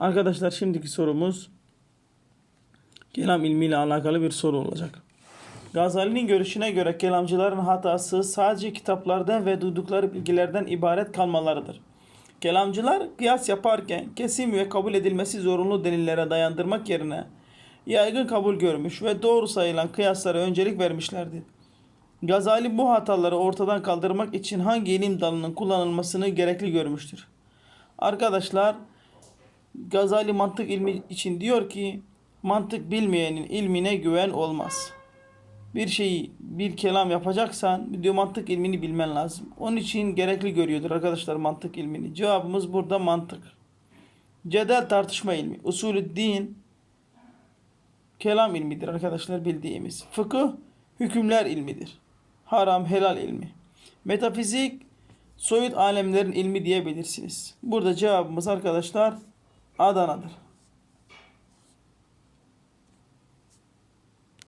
Arkadaşlar şimdiki sorumuz kelam ilmiyle alakalı bir soru olacak. Gazali'nin görüşüne göre kelamcıların hatası sadece kitaplardan ve duydukları bilgilerden ibaret kalmalarıdır. Kelamcılar kıyas yaparken kesin ve kabul edilmesi zorunlu delillere dayandırmak yerine yaygın kabul görmüş ve doğru sayılan kıyaslara öncelik vermişlerdi. Gazali bu hataları ortadan kaldırmak için hangi ilim dalının kullanılmasını gerekli görmüştür? Arkadaşlar Gazali mantık ilmi için diyor ki mantık bilmeyenin ilmine güven olmaz. Bir şeyi bir kelam yapacaksan diyor mantık ilmini bilmen lazım. Onun için gerekli görüyordur arkadaşlar mantık ilmini. Cevabımız burada mantık. Cedel tartışma ilmi. Usulü din kelam ilmidir arkadaşlar bildiğimiz. Fıkıh hükümler ilmidir. Haram helal ilmi. Metafizik soyut alemlerin ilmi diyebilirsiniz. Burada cevabımız arkadaşlar Adana'dır.